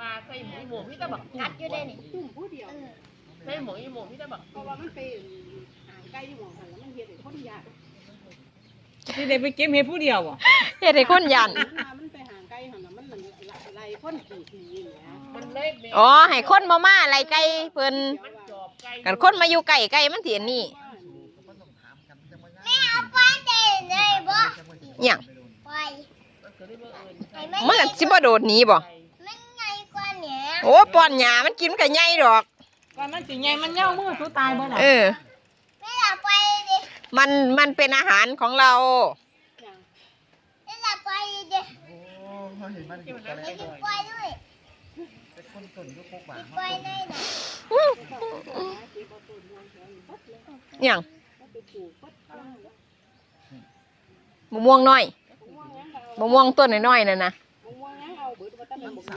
ว่าใส่หมูหมูพี่ตะบักงัดอยู่ได้นี่ตุ่มผู้เดียวเออใส่หมูอีหมูพี่ตะบักเพราะว่ามันไปห่างไกลอยู่หม่องหันแล้วมันเฮ็ดให้คนยากสิได้ไปเก็บเห็ดผู้เดียวบ่เฮ็ดให้คนยันมันมามันไปห่างไกลหันแล้วมันมันไล่คนขี่ขี่อย่างเงี้ยมันเล็กเนี่ยอ๋อให้คนบ่มาอะไรไก่เพิ่นมันจอบไก่กันคนมาอยู่ไก่ไก่มันสิอันนี้แม่เอาไปเด่นเลยบ่หยังไปมันก็เลยบ่เอิ้นไอ้ไก่แม่มันก็สิบ่โดดหนีบ่ มันไงกว่าเนี่ย โอ้ป้อนหญ้ามันกินก็ใหญ่ดอกก่อนมันสิใหญ่มันเหี่ยวมือสู้ตายบ่ล่ะเออแม่เอาไปดิมันมันเป็นอาหารของเราแม่เอาไปดิโอ้เขาเห็นมันอยู่กันไอ้แล้วที่ไปด้วยเป็นคนต้นยุคพวกบ้าที่ไปในไหนหยังมะม่วงน้อยมะม่วงต้นน้อยๆนั่นนะ ม่วงยังเอาเบิดว่าแต่เป็น